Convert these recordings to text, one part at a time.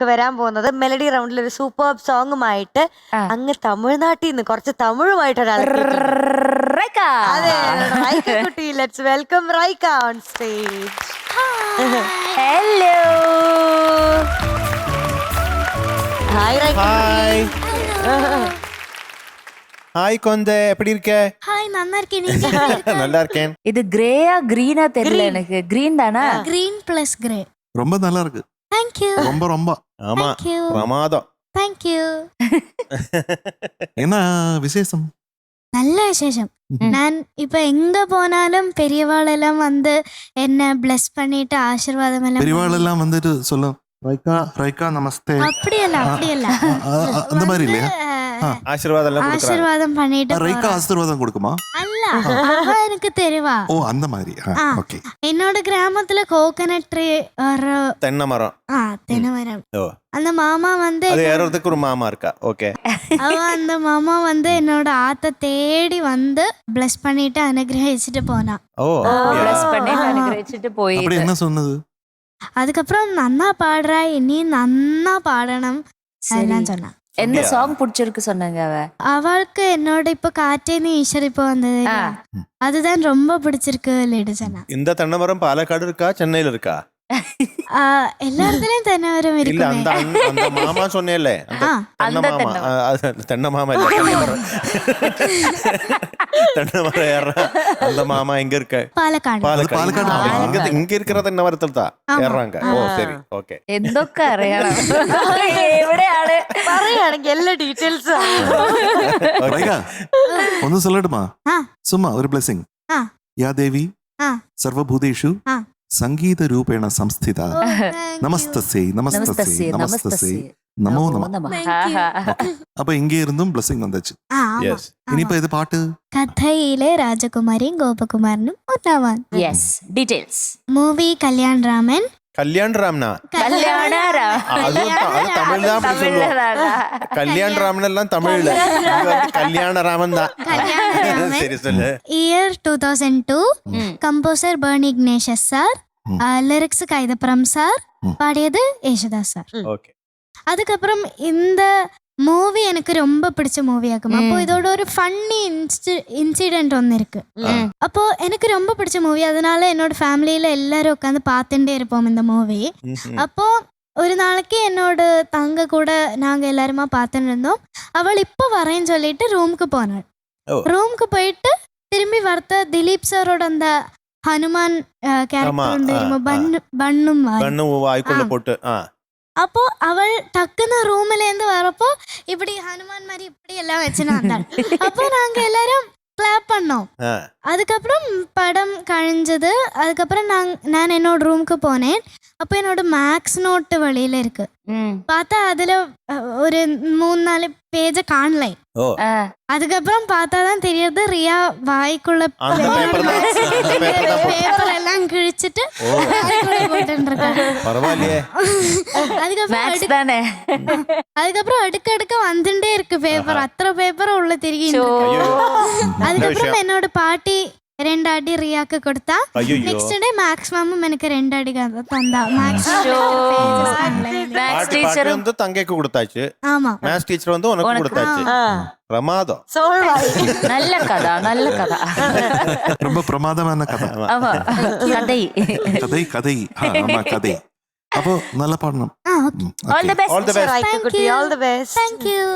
ഒക്കെ വരാൻ പോകുന്നത് മെലഡി റൗണ്ടിൽ ഒരു സൂപ്പർ സോങ്ങുമായിട്ട് ആ. അങ്ങ് തമിഴ്നാട്ടിൽ നിന്ന് കുറച്ച് തമിഴുമായിട്ട് ഒരാൾ റൈക്ക. അതെ റൈക്ക കുട്ടി let's welcome Raika on stage hello hi Raika hi hi கொந்த எப்படி இருக்க ஹாய் நல்லா இருக்கேன் நீங்க எப்படி இருக்க? நல்லா இருக்கேன் இது கிரேயா கிரீனா தெரியல எனக்கு கிரீன் தானா green plus grey ரொம்ப நல்லா இருக்கு thank you ரொம்ப ரொம்ப ஆமா you. பிரமாதம். Thank you. என்ன விசேஷம்? நல்ல விசேஷம். ம். நான் இப்ப எங்க போனாலும் பெரியவாளெல்லாம் வந்து என்ன bless பண்ணிட்டு ஆசீர்வாதம் எல்லாம் பெரியவாள் எல்லாம் வந்துட்டு சொல்லும் ரைக்கா ரைக்கா நமஸ்தே. அப்படியல்ல அப்படியல்ல ஆ, ஆ, ஆ, அந்த மாதிரி இல்லையா? வந்து. ஆசீர்வாதம் எல்லாம் கொடுக்குறாங்க ஆசீர்வாதம் பண்ணிட்டு ஆ, ரைக்கா போறா. ஆசீர்வாதம் கொடுக்குமா அல்ல அவ எனக்கு தெரியவா ஓ அந்த மாதிரி ஆ. ஓகே என்னோட கிராமத்துல கோகனட் ட்ரீ ஒரு தென்னை மரம் ஆ தென்னமரம் ஓ அந்த மாமா வந்து அது ஏறதுக்கு ஒரு மாமா இருக்கா ஓகே அவ அந்த மாமா வந்து என்னோட ஆத்த தேடி வந்து bless பண்ணிட்டு அனுகிரகிச்சுட்டு போனா ஓ பிளஸ் அப்படியா? பண்ணி ஆ. அனுகிரகிச்சிட்டு போய் அப்படி என்ன சொன்னது அதுக்கப்புறம் நன்னா பாடுறா இனி நன்னா பாடணும் அதெல்லாம் சொன்னா எந்த? சாங் பிடிச்சிருக்கு சொன்னாங்க அவ? அவளுக்கு என்னோட இப்ப காற்றேன்னு ஈஸ்வர் இப்போ வந்தது? அதுதான் ரொம்ப பிடிச்சிருக்கு லேடி சொன்னா இந்த தென்னை மரம் பாலக்காடு இருக்கா? சென்னையில இருக்கா? ஆ, எல்லா இடத்துலயும் தென்னவரம் இல்ல இருக்குமே அந்த அந்த- அந்த மாமா சொன்னேல்ல அந்த ஆ. தென்னை அந்த மாமா தென்னை ஆ, அது தென்னை மாமா இல்ல தென்னை மரம் தென்னை மரம் ஏற அந்த மாமா எங்க இருக்க പാലക്കാട് பாலக்காடு பாலக்காடு ஆ, மாமா. இங்க இங்க இருக்கிற தென்னை மரத்தில் தான் ஆமா. ஏறாங்க ஓ ஆ. சரி ஓகே എന്തൊക്കെ അറിയണം എവിടെയാണ് പറയുകയാണെങ്കിൽ എല്ലാ ഡീറ്റെയിൽസും ரைக்கா ஒன்னு சொல்லட்டுமா ஆ. சும்மா ஒரு பிளெஸிங் ஆ. யா தேவி ஆ. சர்வபூதேஷு ஆ. സംഗീത രൂപേണ സംസ്ഥിത oh, നമസ്തസേ നമസ്തസേ നമസ്തസേ നമോ നമ അപ്പൊ ഇങ്ങേരുന്നും ബ്ലസ്സിംഗ് വന്നു ഇനിയിപ്പോ ഏത് പാട്ട്? കഥയിലെ രാജകുമാരിയും ഗോപകുമാരനും ഒന്നാവാൻ ഡീറ്റെയിൽസ് മൂവി കല്യാൺ രാമൻ. கல்யாண் ராம்னா? கல்யாண ராம். தமிழ் தான் கல்யாண் ராமன் எல்லாம் தமிழ்ல கல்யாண ராமன் தான். சரி சொல்லு. Year two thousand two composer Berny Ignatius sir lyrics Kaithapram sir பாடியது யேசுதாஸ் சார். ஓகே. அதுக்கப்புறம் இந்த மூவி எனக்கு ரொம்ப பிடிச்ச மூவியாக்கும் அப்போ ம். இதோட ஒரு ஃபன்னி இன்சிடென்ட் ஒன்று இருக்கு அப்போ எனக்கு ரொம்ப பிடிச்ச மூவி அதனால என்னோட ஃபேமிலியில எல்லாரும் உட்காந்து பார்த்துட்டே இருப்போம் இந்த மூவி அப்போ ஒரு நாளைக்கு என்னோட தங்க கூட நாங்க எல்லாருமா பார்த்துட்டு இருந்தோம் அவள் இப்போ வரேன்னு சொல்லிட்டு ரூமுக்கு போனாள் ஓ. ரூமுக்கு போயிட்டு திரும்பி வரத்த திலீப் சாரோட அந்த ஹனுமான் ஆமா, கேரக்டர் ஆ, தெரியுமா ஆ. അപ്പോൾ അവൾ ടക്കുന്ന റൂമിലേന്ന് വരപ്പോൾ ഇവിടെ ഹനുമാൻമാരി இப்படியெல்லாம் வச்சுன்னு வந்தாள் அப்போ நாங்கள் எல்லாரும் கிளாப் பண்ணோம். அதுக்கப்புறம் படம் கழிஞ்சது. அதுக்கப்புறம் நான் நான் என்னோட ரூமுக்கு போனேன். அப்போ என்னோட மேக்ஸ் நோட்டு வழியில இருக்கு. பார்த்தா அதுல ஒரு மூணு நாலு பேஜ காணல. அதுக்கப்புறம் பார்த்தா தான் தெரியுது ரியா வாய்க்குள்ள பேப்பர் ബദാം കിഴിച്ചിട്ട് അതുക്കപ്പുറം അതുക്കപ്പുറം അടുക്കടുക്ക വന്നിട്ടേ ഇരിക്കും പേപ്പർ അത്ര പേപ്പർ ഉള്ള തിരികെ അതുക്കപ്പുറം എന്നോട് പാട്ടി രണ്ടാടി റിയാക്ക് കൊടുത്താ. നെക്സ്റ്റ് ഡേ മാക്സ് മാമും എനിക്ക് രണ്ടാടി തങ്കയ്ക്ക് കൊടുത്താച്ചു. ആമാ. ടീച്ചർ വന്ന് ഉനക്ക് കൊടുത്താച്ചു. നല്ല കഥ നല്ല കഥ. ரொம்ப பிரமாதமான கதை ஆமா கதை கதை கதை ஆமா கதை அப்போ நல்ல பாடணும் ஆ okay all the best all the best thank you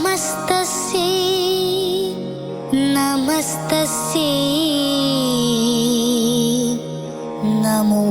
നമസ്തസി നമസ്തസി നമോ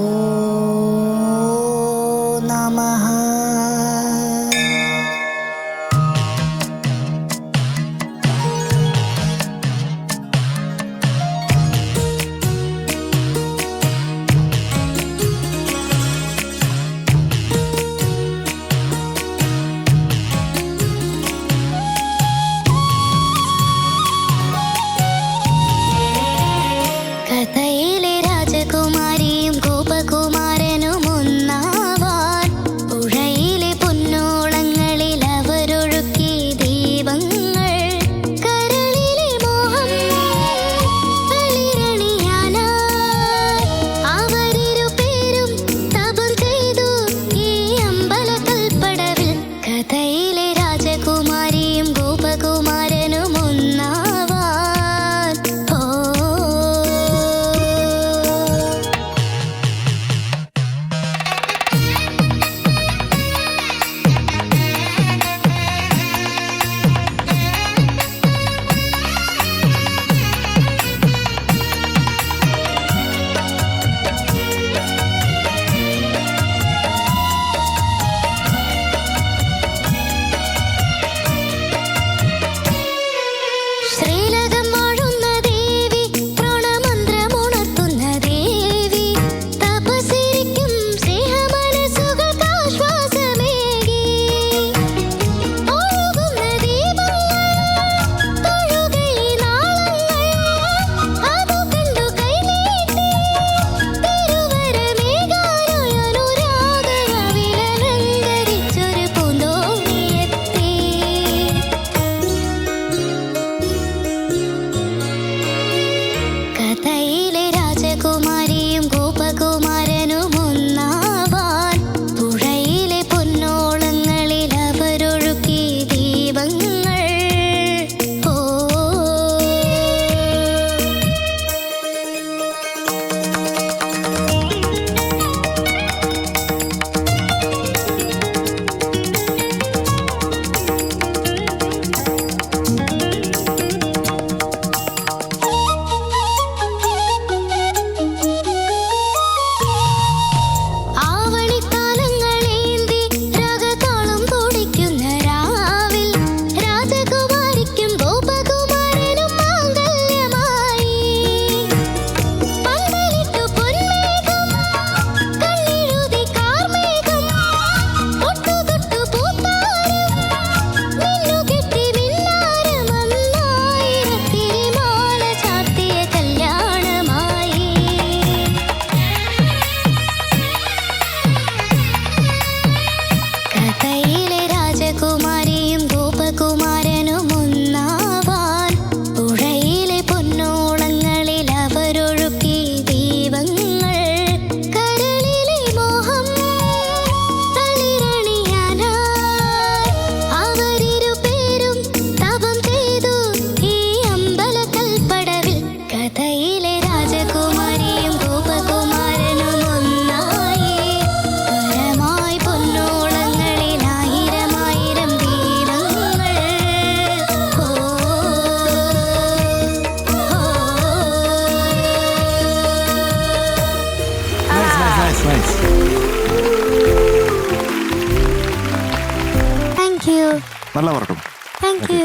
நல்லா வரட்டும் தேங்க் யூ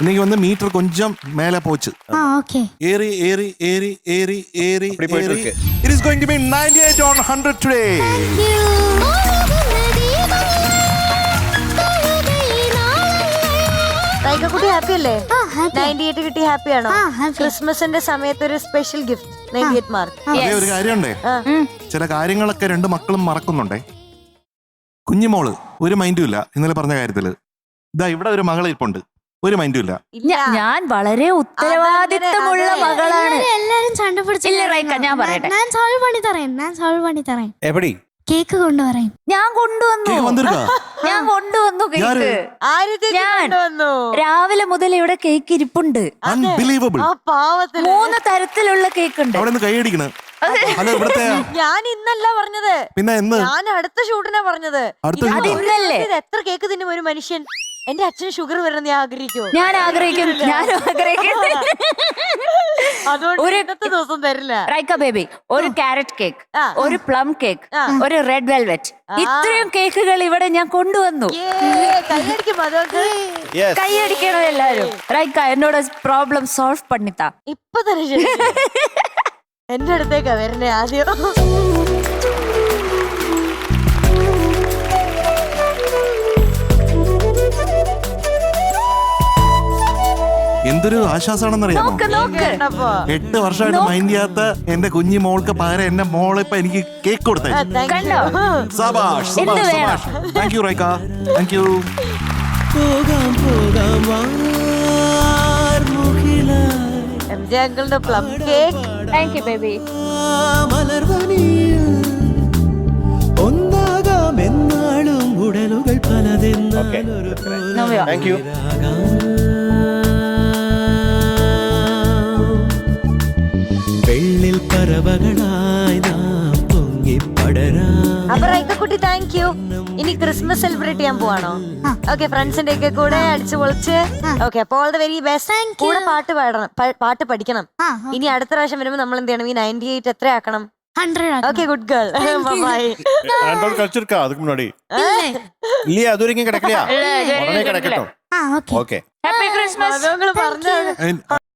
இன்னைக்கு வந்து மீட்டர் கொஞ்சம் மேல போச்சு ஆ ஓகே ஏறி ஏறி ஏறி ஏறி ஏறி அப்படி போயிட்டு ஏறி இருக்கு. It is going to be 98 on 100 today റൈക്കക്കുട്ടി happy അല്ലേ ആ ഹാപ്പി നയൻറ്റി എയ്റ്റ് കിട്ടി ഹാപ്പി ആണോ ആ, happy. ക്രിസ്മസിന്റെ സമയത്ത് ഒരു special gift ninety eight mark അതേ ഒരു കാര്യമുണ്ടേ ചില കാര്യങ്ങളൊക്കെ രണ്ട് മക്കളും മറക്കുന്നുണ്ടേ കുഞ്ഞുമോള് ഒരു മൈൻഡും ഇല്ല ഇന്നലെ പറഞ്ഞ കാര്യത്തില് ഇതാ ഇവിടെ ഒരു മകളെ ഇരിപ്പുണ്ട്. ഒരു മൈൻഡും ഇല്ല. ഞാൻ വളരെ ഉത്തരവാദിത്തമുള്ള മകളാണ്. എല്ലാരും- റൈക്ക, ഞാൻ പറയട്ടെ. ഞാൻ സോൾവ് ഞാൻ സോൾവ് കേക്ക് കൊണ്ടുവരയും ഞാൻ കൊണ്ടുവന്നു. ഞാൻ കൊണ്ടുവന്നു കേക്ക്. ഞാൻ. രാവിലെ മുതൽ ഇവിടെ കേക്ക് ഇരിപ്പുണ്ട്. ആ മൂന്ന് തരത്തിലുള്ള കേക്ക് ഉണ്ട് ഞാൻ ഇന്നല്ല പറഞ്ഞത്. പിന്നെ ഞാൻ അടുത്ത ഷൂട്ടിനാ പറഞ്ഞത്. ഇത് എത്ര കേക്ക് തിന്നും ഒരു മനുഷ്യൻ? എന്റെ അച്ഛന് ഷുഗർ വരണം നീ ആഗ്രഹിക്കോ ഞാൻ ആഗ്രഹിക്കുന്നു ഞാൻ ആഗ്രഹിക്കുന്നു അതുകൊണ്ട് ഒരു- ഇന്നത്തെ ദിവസം തരില്ല. റൈക്ക ബേബി ഒരു ക്യാരറ്റ് കേക്ക് ആ. ഒരു പ്ലം കേക്ക് ഒരു റെഡ് വെൽവെറ്റ് ഇത്രയും കേക്കുകൾ ഇവിടെ ഞാൻ കൊണ്ടുവന്നു. കൈയടിക്കും അതുകൊണ്ട് യെസ് കൈയടിക്കണം എല്ലാരും റൈക്ക എന്നോട് പ്രോബ്ലം സോൾവ് പണിത്താ ഇപ്പൊ തന്നെ ശരി എന്റെ അടുത്തേക്കാ വരണേ ആദ്യം? എന്തൊരു ആശ്വാസമാണെന്നറിയാമോ? നോക്ക് നോക്ക്. എട്ട് വർഷമായിട്ട് മൈൻഡ് ചെയ്യാത്ത എന്റെ കുഞ്ഞി മോൾക്ക് പകരം എന്റെ മോളിപ്പൊ എനിക്ക് കേക്ക് കൊടുത്തേ കണ്ടോ? സബാഷ് സബാഷ് വേണം? സബാഷ്. Thank you Raika. Thank you M J plum cake thank you baby മലർവനിയിൽ ഒന്നാകാമെന്നാളും ഉടലുകൾ പലതെന്ന താങ്ക് യു ഇനി ക്രിസ്മസ് സെലിബ്രേറ്റ് ചെയ്യാൻ പോവാണോ ഓക്കെ ഫ്രണ്ട്സിന്റെ ഒക്കെ കൂടെ അടിച്ചു പൊളിച്ച് ഓക്കെ അപ്പൊ ഓൾ ദ വെരി ബെസ്റ്റ് കൂടെ പാട്ട് പാടണം പ- പാട്ട് പഠിക്കണം ആ ഇനി അടുത്ത പ്രാവശ്യം വരുമ്പോ നമ്മൾ എന്ത് ചെയ്യണം ഈ നയൻറ്റി എയ്റ്റ് എത്ര ആക്കണം hundred okay good girl bye ஆண்டோடு கழிச்சிருக்கா அதுக்கு முன்னாடி இல்லையா அது வரைக்கும் கிடைக்கலையா உடனே கிடைக்கட்டும் ആ ഓക്കെ ஓகே ഹാപ്പി ക്രിസ്മസ് அதவங்களும் പറഞ്ഞു ഏ,